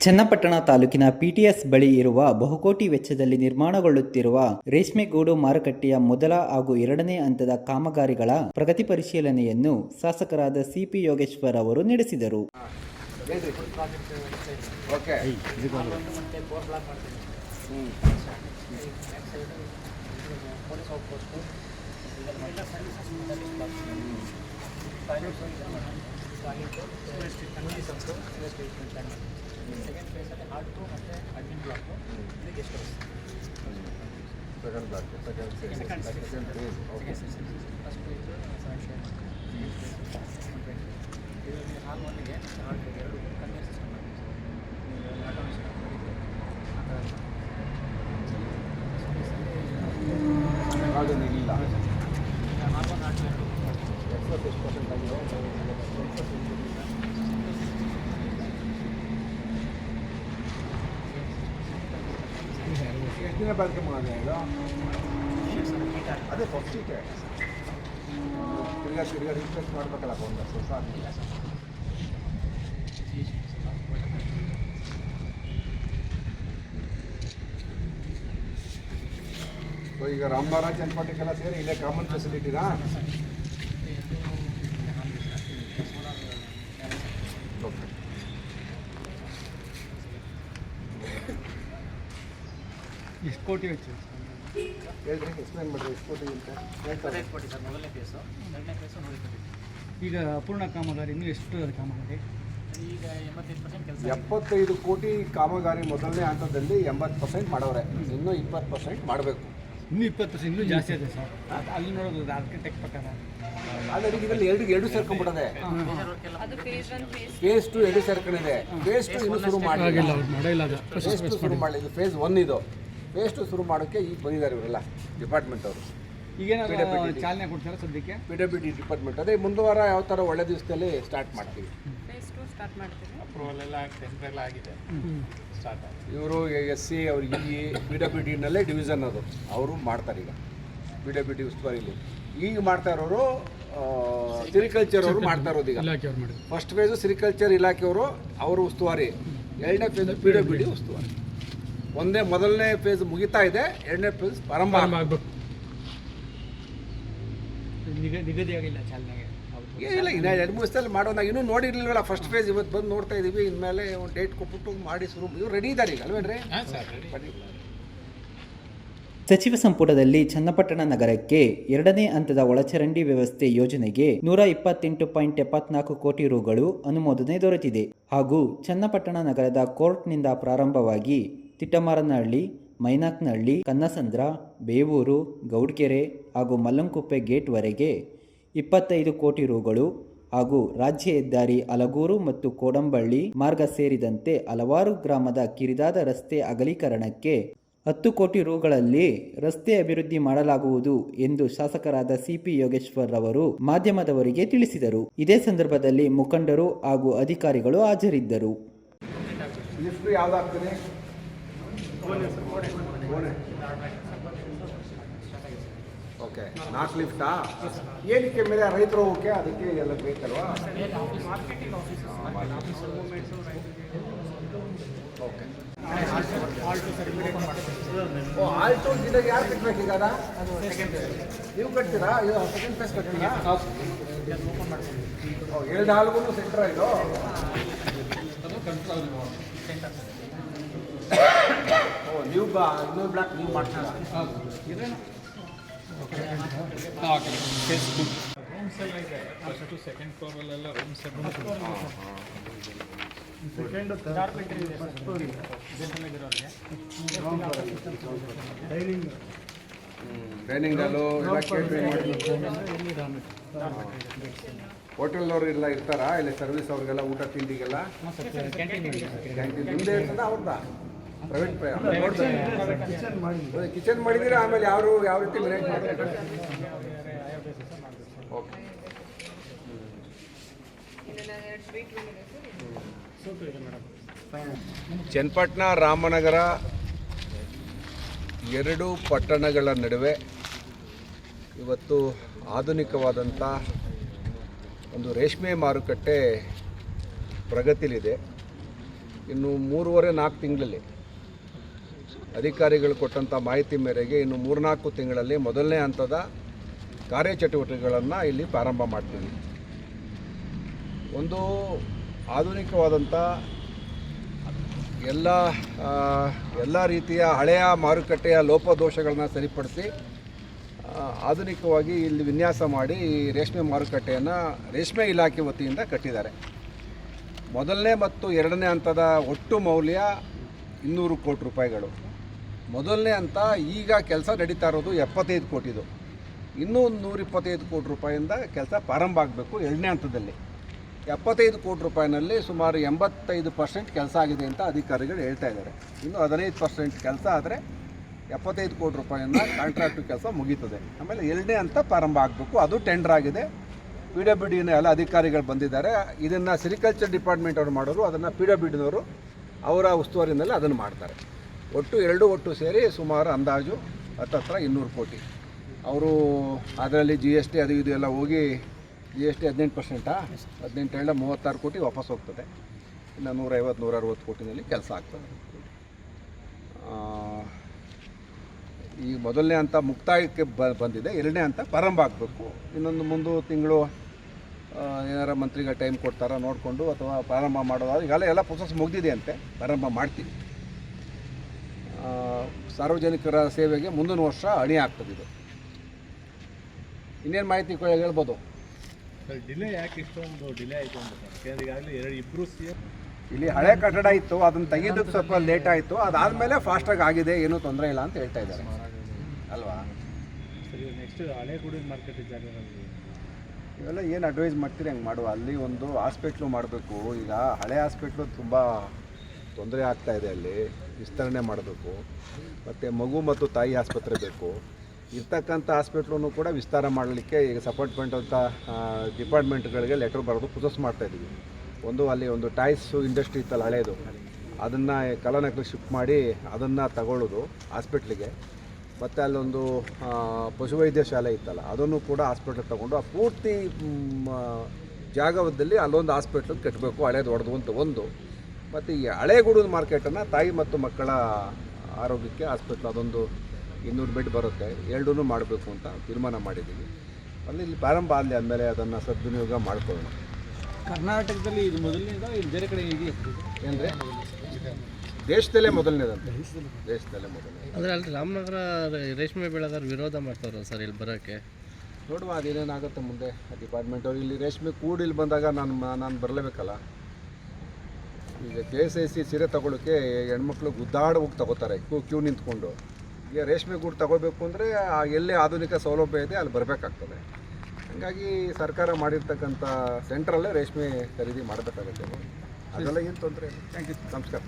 ಚನ್ನಪಟ್ಟಣ ತಾಲೂಕಿನ ಪಿಟಿಎಸ್ ಬಳಿ ಇರುವ ಬಹುಕೋಟಿ ವೆಚ್ಚದಲ್ಲಿ ನಿರ್ಮಾಣಗೊಳ್ಳುತ್ತಿರುವ ರೇಷ್ಮೆಗೂಡು ಮಾರುಕಟ್ಟೆಯ ಮೊದಲ ಹಾಗೂ ಎರಡನೇ ಹಂತದ ಕಾಮಗಾರಿಗಳ ಪ್ರಗತಿ ಪರಿಶೀಲನೆಯನ್ನು ಶಾಸಕರಾದ ಸಿಪಿ ಯೋಗೇಶ್ವರ್ ಅವರು ನಡೆಸಿದರು. Second block second second phase okay ಅದನ್ನು ಇಲ್ಲ ಎಕ್ಸ್ಪರ್ಟ್ ಎಷ್ಟು ಪರ್ಸೆಂಟ್ ಆಗಿದೆ ಎಷ್ಟು ದಿನ ಬಳಕೆ ಮಾಡಿದೆ ಇದು ಅದೇ ಫಸ್ಟ್ ಸೀಟೆ ತಿರ್ಗಾ ತಿರ್ಗಾ ರಿಪ್ಲೇಸ್ ಮಾಡಬೇಕಲ್ಲ ಒಂದು ಹೊಸ ಸೊ ಈಗ ರಾಮನಗರ ಚನ್ನಪಟ್ಟಣಕ್ಕೆಲ್ಲ ಸೇರಿ ಇಲ್ಲೇ ಕಾಮನ್ ಫೆಸಿಲಿಟಿನಾ ಎಷ್ಟು ಕೋಟಿ ವೆಚ್ಚ? ಎಕ್ಸ್ಪ್ಲೈನ್ ಮಾಡಿ ಎಷ್ಟು ಕೋಟಿ ಅಂತ. ಹೇಳ್ತಾರೆ. ಕೊಡಿ ಸರ್ ಮೊದಲನೇ ಫೇಸು ಎರಡನೇ ಫೇಸು ನೋಡಿ ಕೊಡಿ ಈಗ ಅಪೂರ್ಣ ಕಾಮಗಾರಿ ಇನ್ನೂ ಎಷ್ಟು ಅದ ಕಾಮಗಾರಿ? ಈಗ ಎಂಬತ್ತೈದು ಪರ್ಸೆಂಟ್ ಕೆಲಸ ಎಪ್ಪತ್ತೈದು ಕೋಟಿ ಕಾಮಗಾರಿ ಮೊದಲನೇ ಹಂತದಲ್ಲಿ ಎಂಬತ್ತು ಪರ್ಸೆಂಟ್ ಮಾಡವ್ರೆ. ಇನ್ನೂ ಇಪ್ಪತ್ತು ಪರ್ಸೆಂಟ್ ಮಾಡಬೇಕು. ಇನ್ನೂ ಇಪ್ಪತ್ತು ಪರ್ಸೆಂಟ್ ಇನ್ನೂ ಜಾಸ್ತಿ ಇದೆ ಸರ್. ಅಲ್ಲಿ ನೋಡೋದು ಆರ್ಕಿಟೆಕ್ಟ್ ಪ್ರಕಾರ. ಆಲ್ರೆಡಿ ಇದರಲ್ಲಿ ಎರಡು ಎರಡು ಸೇರ್ಕೊಂಡ್ಬಿಡದೆ. ಅದು ಫೇಸ್ ಟು ಎರಡು ಸೇರ್ಕೊಂಡಿದೆ. ಫೇಸ್ ಟು ಇನ್ನೂ ಶುರು ಮಾಡಿಲ್ಲ. ಅದು. ಫೇಸ್ ಟು ಶುರು ಮಾಡಲಿ ಇದು ಫೇಸ್ ಒನ್ ಇದು. ಫೇಸ್ ಟು ಶುರು ಮಾಡೋಕ್ಕೆ ಈಗ ಬಂದಿದ್ದಾರೆ ಇವರೆಲ್ಲ ಡಿಪಾರ್ಟ್ಮೆಂಟ್ ಅವರು. ಈಗೇನಾದ್ರು ಚಾಲನೆ ಕೊಡ್ತಾರೆ ಸದ್ಯಕ್ಕೆ? ಪಿ ಡಬ್ಲ್ಯೂ ಡಿ ಡಿಪಾರ್ಟ್ಮೆಂಟ್ ಅದೇ ಮುಂದೆ ವಾರ ಯಾವ ಥರ ಒಳ್ಳೆ ದಿವಸದಲ್ಲಿ ಸ್ಟಾರ್ಟ್ ಮಾಡ್ತೀವಿ. ಸ್ಟಾರ್ಟ್ ಮಾಡ್ತೀವಿ. ಅಪ್ರೂವಲ್ ಎಲ್ಲ ಆಗಿದೆ. ಸ್ಟಾರ್ಟ್ ಆಗಿದೆ. ಇವರು ಎಸ್ ಸಿ ಅವ್ರು ಇ ಪಿ ಡಬ್ಲ್ಯೂ ಡಿನಲ್ಲೇ ಡಿವಿಷನ್ ಅದು. ಅವರು ಮಾಡ್ತಾರೆ ಈಗ. ಪಿ ಡಬ್ಲ್ಯೂ ಡಿ ಉಸ್ತುವಾರಿಲಿ. ಈಗ ಮಾಡ್ತಾ ಇರೋರು ಸಿರಿಕಲ್ಚರ್ ಅವರು ಮಾಡ್ತಾ ಇರೋದು ಈಗ. ಇಲಾಖೆ ಅವ್ರು ಫಸ್ಟ್ ಫೇಸು ಸಿರಿಕಲ್ಚರ್ ಇಲಾಖೆಯವರು ಅವರು ಉಸ್ತುವಾರಿ. ಎರಡನೇ ಫೇಸ್ ಪಿ ಡಬ್ಲ್ಯೂ ಡಿ ಉಸ್ತುವಾರಿ. ಒಂದೇ ಮೊದಲನೇ ಫೇಸ್ ಮುಗಿತಾ ಇದೆ ಎರಡನೇ ಫೇಸ್ ಪ್ರಾರಂಭ ಆಗ್ಬೇಕು. ಆಗಬೇಕು. ನಿಗ ನಿಗದಿ ಆಗಿಲ್ಲ ಚಾಲನೆಗೆ. ಹೌದು. ಏನಿಲ್ಲ ಇನ್ನು ಎರಡು ಮೂರು ದಿವಸದಲ್ಲಿ ಮಾಡೋಣ. ಇನ್ನೂ ನೋಡಿರ್ಲಿಲ್ಲ ಫಸ್ಟ್ ಫೇಸ್ ಇವತ್ತು ಬಂದು ನೋಡ್ತಾ ಇದೀವಿ. ಇನ್ಮೇಲೆ ಒಂದು ಡೇಟ್ ಕೊಟ್ಬಿಟ್ಟು ಮಾಡಿ ಶುರು. ಇವ್ರು ರೆಡಿ ಇದ್ದಾರೆ ಈಗ ಅಲ್ವೇನ್ರಿ. ಸಚಿವ ಸಂಪುಟದಲ್ಲಿ ಚನ್ನಪಟ್ಟಣ ನಗರಕ್ಕೆ ಎರಡನೇ ಹಂತದ ಒಳಚರಂಡಿ ವ್ಯವಸ್ಥೆ ಯೋಜನೆಗೆ ನೂರ ಇಪ್ಪತ್ತೆಂಟು ಪಾಯಿಂಟ್ ಎಪ್ಪತ್ನಾಲ್ಕು ಕೋಟಿ ರುಗಳು ಅನುಮೋದನೆ ದೊರೆತಿದೆ. ಹಾಗೂ ಚನ್ನಪಟ್ಟಣ ನಗರದ ಕೋರ್ಟ್ನಿಂದ ಪ್ರಾರಂಭವಾಗಿ ತಿಟ್ಟಮಾರನಹಳ್ಳಿ, ಮೈನಾಕ್ನಹಳ್ಳಿ, ಕನ್ನಸಂದ್ರ, ಬೇವೂರು, ಗೌಡ್ಕೆರೆ ಹಾಗೂ ಮಲ್ಲಂಕುಪ್ಪೆ ಗೇಟ್ವರೆಗೆ ಇಪ್ಪತ್ತೈದು ಕೋಟಿ ರುಗಳು ಹಾಗೂ ರಾಜ್ಯ ಹೆದ್ದಾರಿ ಅಲಗೂರು ಮತ್ತು ಕೋಡಂಬಳ್ಳಿ ಮಾರ್ಗ ಸೇರಿದಂತೆ ಹಲವಾರು ಗ್ರಾಮದ ಕಿರಿದಾದ ರಸ್ತೆ ಅಗಲೀಕರಣಕ್ಕೆ ಹತ್ತು ಕೋಟಿ ರುಗಳಲ್ಲಿ ರಸ್ತೆ ಅಭಿವೃದ್ಧಿ ಮಾಡಲಾಗುವುದು ಎಂದು ಶಾಸಕರಾದ ಸಿಪಿ ಯೋಗೇಶ್ವರ್ ಅವರು ಮಾಧ್ಯಮದವರಿಗೆ ತಿಳಿಸಿದರು. ಇದೇ ಸಂದರ್ಭದಲ್ಲಿ ಮುಖಂಡರು ಹಾಗೂ ಅಧಿಕಾರಿಗಳು ಹಾಜರಿದ್ದರು. ಓಕೆ ನಾಲ್ಕು ಲಿಫ್ಟಾ? ಏನಕ್ಕೆ ಮೇಲೆ ರೈತರು ಹೋಗಕ್ಕೆ ಅದಕ್ಕೆ ಎಲ್ಲ ಬೇಕಲ್ವಾ? ಓಕೆ. ಓ, ಆಲ್ಟೋ ಗಿಡ ಯಾರು ಕಟ್ಬೇಕು ಈಗ? ನೀವು ಕಟ್ತೀರಾ? ಇದು ಸೆಕೆಂಡ್ ಫೇಸ್ ಕಟ್ತೀರಾ? ಓ, ಎರಡು ಹಾಲ್ಗೂ ಸೆಂಟ್ರ ಇದು? ನೀವು ಬಾ ಇನ್ನೊಂದು ಬ್ಲಾಕ್ ನೀವು ಮಾಡ್ತೀರಾ? ರೂಮ್ಸ್ ಎಲ್ಲ ಇದೆ ಫಸ್ಟು ಸೆಕೆಂಡ್ ಫ್ಲೋರಲ್ಲೆಲ್ಲ ರೂಮ್ಸ್ ಟ್ರೈನಿಂಗ್ ಅಲ್ಲೂ ಎಲ್ಲ ಕೇಳಿ ಹೋಟೆಲ್ನವ್ರು ಎಲ್ಲ ಇರ್ತಾರಾ? ಇಲ್ಲಿ ಸರ್ವಿಸ್ ಅವ್ರಿಗೆಲ್ಲ ಊಟ ತಿಂಡಿಗೆಲ್ಲ? ಕ್ಯಾಂಟೀನ್ ನಿಮ್ಮದೇ ಇರ್ತದ ಅವ್ರದ್ದ? ಪ್ರೈವೇಟ್ ಕಿಚನ್ ಮಾಡಿದ್ದೀರಾ ಆಮೇಲೆ ಯಾರು ಯಾವ ರೀತಿ ಮ್ಯಾನೇಜ್ ಮಾಡ್ತಾರೆ ಓಕೆ ಎರಡು ಸ್ವೀಟ್ ರೂಮ್ ಇದೆ ಸರ್ ಚನ್ನಪಟ್ಟಣ ರಾಮನಗರ ಎರಡು ಪಟ್ಟಣಗಳ ನಡುವೆ ಇವತ್ತು ಆಧುನಿಕವಾದಂಥ ಒಂದು ರೇಷ್ಮೆ ಮಾರುಕಟ್ಟೆ ಪ್ರಗತಿಲಿದೆ ಇನ್ನು ಮೂರುವರೆ ನಾಲ್ಕು ತಿಂಗಳಲ್ಲಿ ಅಧಿಕಾರಿಗಳು ಕೊಟ್ಟಂಥ ಮಾಹಿತಿ ಮೇರೆಗೆ ಇನ್ನು ಮೂರ್ನಾಲ್ಕು ತಿಂಗಳಲ್ಲಿ ಮೊದಲನೇ ಹಂತದ ಕಾರ್ಯಚಟುವಟಿಕೆಗಳನ್ನು ಇಲ್ಲಿ ಪ್ರಾರಂಭ ಮಾಡ್ತೀವಿ. ಒಂದು ಆಧುನಿಕವಾದಂಥ ಎಲ್ಲ ಎಲ್ಲ ರೀತಿಯ ಹಳೆಯ ಮಾರುಕಟ್ಟೆಯ ಲೋಪದೋಷಗಳನ್ನ ಸರಿಪಡಿಸಿ ಆಧುನಿಕವಾಗಿ ಇಲ್ಲಿ ವಿನ್ಯಾಸ ಮಾಡಿ ಈ ರೇಷ್ಮೆ ಮಾರುಕಟ್ಟೆಯನ್ನು ರೇಷ್ಮೆ ಇಲಾಖೆ ವತಿಯಿಂದ ಕಟ್ಟಿದ್ದಾರೆ. ಮೊದಲನೇ ಮತ್ತು ಎರಡನೇ ಹಂತದ ಒಟ್ಟು ಮೌಲ್ಯ ಇನ್ನೂರು ಕೋಟಿ ರೂಪಾಯಿಗಳು. ಮೊದಲನೇ ಅಂತ ಈಗ ಕೆಲಸ ನಡೀತಾ ಇರೋದು ಎಪ್ಪತ್ತೈದು ಕೋಟಿದು. ಇನ್ನೂ ಒಂದು ನೂರ ಇಪ್ಪತ್ತೈದು ಕೋಟಿ ರೂಪಾಯಿಂದ ಕೆಲಸ ಪ್ರಾರಂಭ ಆಗಬೇಕು ಎರಡನೇ ಹಂತದಲ್ಲಿ. ಎಪ್ಪತ್ತೈದು ಕೋಟಿ ರೂಪಾಯಿನಲ್ಲಿ ಸುಮಾರು ಎಂಬತ್ತೈದು ಪರ್ಸೆಂಟ್ ಕೆಲಸ ಆಗಿದೆ ಅಂತ ಅಧಿಕಾರಿಗಳು ಹೇಳ್ತಾ ಇದ್ದಾರೆ. ಇನ್ನು ಹದಿನೈದು ಪರ್ಸೆಂಟ್ ಕೆಲಸ ಆದರೆ ಎಪ್ಪತ್ತೈದು ಕೋಟಿ ರೂಪಾಯಿಯಿಂದ ಕಾಂಟ್ರಾಕ್ಟ್ ಕೆಲಸ ಮುಗೀತದೆ. ಆಮೇಲೆ ಎರಡನೇ ಹಂತ ಪ್ರಾರಂಭ ಆಗಬೇಕು. ಅದು ಟೆಂಡರ್ ಆಗಿದೆ. ಪಿ ಡಬ್ಲ್ಯೂ ಡಿನ ಎಲ್ಲ ಅಧಿಕಾರಿಗಳು ಬಂದಿದ್ದಾರೆ. ಇದನ್ನು ಸಿರಿಕಲ್ಚರ್ ಡಿಪಾರ್ಟ್ಮೆಂಟ್ ಅವರು ಮಾಡೋರು, ಅದನ್ನು ಪಿ ಡಬ್ಲ್ಯೂ ಡಿನವರು ಅವರ ಉಸ್ತುವಾರಿನಲ್ಲಿ ಅದನ್ನು ಮಾಡ್ತಾರೆ. ಒಟ್ಟು ಎರಡು ಒಟ್ಟು ಸೇರಿ ಸುಮಾರು ಅಂದಾಜು ಹತ್ತತ್ರ ಇನ್ನೂರು ಕೋಟಿ. ಅವರು ಅದರಲ್ಲಿ ಜಿ ಎಸ್ ಟಿ ಅದು ಇದು ಎಲ್ಲ ಹೋಗಿ ಜಿ ಎಸ್ ಟಿ ಹದಿನೆಂಟು ಪರ್ಸೆಂಟಾ ಹದಿನೆಂಟು ಮೂವತ್ತಾರು ಕೋಟಿ ವಾಪಸ್ ಹೋಗ್ತದೆ. ಇನ್ನು ನೂರೈವತ್ತು ನೂರ ಅರವತ್ತು ಕೋಟಿನಲ್ಲಿ ಕೆಲಸ ಆಗ್ತದೆ. ಈ ಮೊದಲನೇ ಹಂತ ಮುಕ್ತಾಯಕ್ಕೆ ಬ, ಬಂದಿದೆ. ಎರಡನೇ ಹಂತ ಪ್ರಾರಂಭ ಆಗಬೇಕು. ಇನ್ನೊಂದು ಮುಂದೆ ತಿಂಗಳು ಏನಾರ ಮಂತ್ರಿಗಳ ಟೈಮ್ ಕೊಡ್ತಾರ ನೋಡಿಕೊಂಡು ಅಥವಾ ಪ್ರಾರಂಭ ಮಾಡೋದಾದ್ರೆ ಈಗಲೇ ಎಲ್ಲ ಪ್ರೊಸೆಸ್ ಮುಗಿದಿದೆ ಅಂತೆ ಪ್ರಾರಂಭ ಮಾಡ್ತೀವಿ. ಸಾರ್ವಜನಿಕರ ಸೇವೆಗೆ ಮುಂದಿನ ವರ್ಷ ಅಣಿ ಆಗ್ತದೆ. ಇದು ಇನ್ನೇನು ಮಾಹಿತಿ ಹೇಳ್ಬೋದು? ಡಿಲೇ ಯಾಕೆ ಇಷ್ಟೊಂದು ಡಿಲೇ ಆಯಿತು ಅಂತ ಈಗಾಗಲೇ ಎರಡು ಇಬ್ಬರು ಇಲ್ಲಿ ಹಳೆ ಕಟ್ಟಡ ಇತ್ತು ಅದನ್ನು ತೆಗೆಯೋದಕ್ಕೆ ಸ್ವಲ್ಪ ಲೇಟ್ ಆಯಿತು ಅದಾದಮೇಲೆ ಫಾಸ್ಟಾಗಿ ಆಗಿದೆ ಏನೂ ತೊಂದರೆ ಇಲ್ಲ ಅಂತ ಹೇಳ್ತಾ ಇದ್ದಾರೆ. ಅಲ್ವಾ? ನೆಕ್ಸ್ಟ್ ಹಳೆ ಗುಡಿ ಮಾರ್ಕೆಟ್ ಜಾಗಗಳಲ್ಲಿ ಇವೆಲ್ಲ ಏನು ಅಡ್ವೈಸ್ ಮಾಡ್ತೀರಿ ಹಂಗೆ ಮಾಡುವ? ಅಲ್ಲಿ ಒಂದು ಹಾಸ್ಪಿಟ್ಲು ಮಾಡಬೇಕು ಈಗ ಹಳೆ ಹಾಸ್ಪಿಟ್ಲು ತುಂಬ ತೊಂದರೆ ಆಗ್ತಾ ಇದೆ ಅಲ್ಲಿ, ವಿಸ್ತರಣೆ ಮಾಡಬೇಕು. ಮತ್ತು ಮಗು ಮತ್ತು ತಾಯಿ ಆಸ್ಪತ್ರೆ ಬೇಕು. ಇರ್ತಕ್ಕಂಥ ಹಾಸ್ಪಿಟ್ಲನ್ನು ಕೂಡ ವಿಸ್ತಾರ ಮಾಡಲಿಕ್ಕೆ ಈಗ ಸಪೋರ್ಟ್ಮೆಂಟ್ ಅಂತ ಡಿಪಾರ್ಟ್ಮೆಂಟ್ಗಳಿಗೆ ಲೆಟ್ರ್ ಬರೋದು ಪ್ರೊಸೆಸ್ ಮಾಡ್ತಾಯಿದ್ದೀವಿ ಒಂದು ಅಲ್ಲಿ ಒಂದು ಟಾಯ್ಸು ಇಂಡಸ್ಟ್ರಿ ಇತ್ತಲ್ಲ ಹಳೆಯದು ಅದನ್ನು ಕಲನಕ್ಕೆ ಶಿಫ್ಟ್ ಮಾಡಿ ಅದನ್ನು ತಗೊಳ್ಳೋದು ಹಾಸ್ಪಿಟ್ಲಿಗೆ. ಮತ್ತು ಅಲ್ಲೊಂದು ಪಶುವೈದ್ಯ ಶಾಲೆ ಇತ್ತಲ್ಲ, ಅದನ್ನು ಕೂಡ ಹಾಸ್ಪಿಟ್ಲಿಗೆ ತಗೊಂಡು ಆ ಪೂರ್ತಿ ಜಾಗದಲ್ಲಿ ಅಲ್ಲೊಂದು ಹಾಸ್ಪಿಟ್ಲ್ ಕಟ್ಟಬೇಕು ಹಳೇದು ಹೊಡೆದು ಅಂತ ಒಂದು. ಮತ್ತು ಈ ಹಳೆಗೂಡು ಮಾರ್ಕೆಟನ್ನು ತಾಯಿ ಮತ್ತು ಮಕ್ಕಳ ಆರೋಗ್ಯಕ್ಕೆ ಹಾಸ್ಪಿಟ್ಲ್ ಅದೊಂದು ಇನ್ನೂರು ಬೆಡ್ ಬರುತ್ತೆ. ಎರಡೂ ಮಾಡಬೇಕು ಅಂತ ತೀರ್ಮಾನ ಮಾಡಿದ್ದೀವಿ. ಅಲ್ಲಿ ಇಲ್ಲಿ ಪ್ರಾರಂಭ ಆಗಲಿ ಆದಮೇಲೆ ಅದನ್ನು ಸದ್ವಿನಿಯೋಗ ಮಾಡ್ಕೊಳ್ಳೋಣ. ಕರ್ನಾಟಕದಲ್ಲಿ ಇದು ಮೊದಲನೇದ? ಇಲ್ಲಿ ಬೇರೆ ಕಡೆ ಇದೆಯಾ ಅಂದರೆ ದೇಶದಲ್ಲೇ ಮೊದಲನೇದಂತೆ ದೇಶದಲ್ಲೇ ಮೊದಲನೇ. ಅಂದರೆ ಅಲ್ಲಿ ರಾಮನಗರ ರೇಷ್ಮೆ ಬೆಳೆಗಾರ ವಿರೋಧ ಮಾಡ್ತಾರ ಸರ್ ಇಲ್ಲಿ ಬರೋಕ್ಕೆ. ನೋಡುವ ಅದೇನೇನಾಗುತ್ತೆ ಮುಂದೆ? ಡಿಪಾರ್ಟ್ಮೆಂಟ್ ಅವ್ರು ಇಲ್ಲಿ ರೇಷ್ಮೆ ಕೂಡಿ ಇಲ್ಲಿ ಬಂದಾಗ ನಾನು ನಾನು ಬರಲೇಬೇಕಲ್ಲ? ಈಗ ಕೆ ಎಸ್ ಐ ಸಿ ಸೀರೆ ತಗೊಳ್ಳೋಕ್ಕೆ ಹೆಣ್ಮಕ್ಳು ಗುದ್ದಾಡೋಗಿ ತಗೋತಾರೆ ಕ್ಯೂ ಕ್ಯೂ ನಿಂತ್ಕೊಂಡು. ಈಗ ರೇಷ್ಮೆ ಗೂಡು ತಗೋಬೇಕು ಅಂದರೆ ಎಲ್ಲೇ ಆಧುನಿಕ ಸೌಲಭ್ಯ ಇದೆ ಅಲ್ಲಿ ಬರಬೇಕಾಗ್ತದೆ. ಹಾಗಾಗಿ ಸರ್ಕಾರ ಮಾಡಿರ್ತಕ್ಕಂಥ ಸೆಂಟ್ರಲ್ಲೇ ರೇಷ್ಮೆ ಖರೀದಿ ಮಾಡಬೇಕಾಗುತ್ತೆ. ಅದೆಲ್ಲ ಏನು ತೊಂದರೆ ಇಲ್ಲ. ಥ್ಯಾಂಕ್ ಯು ನಮಸ್ಕಾರ.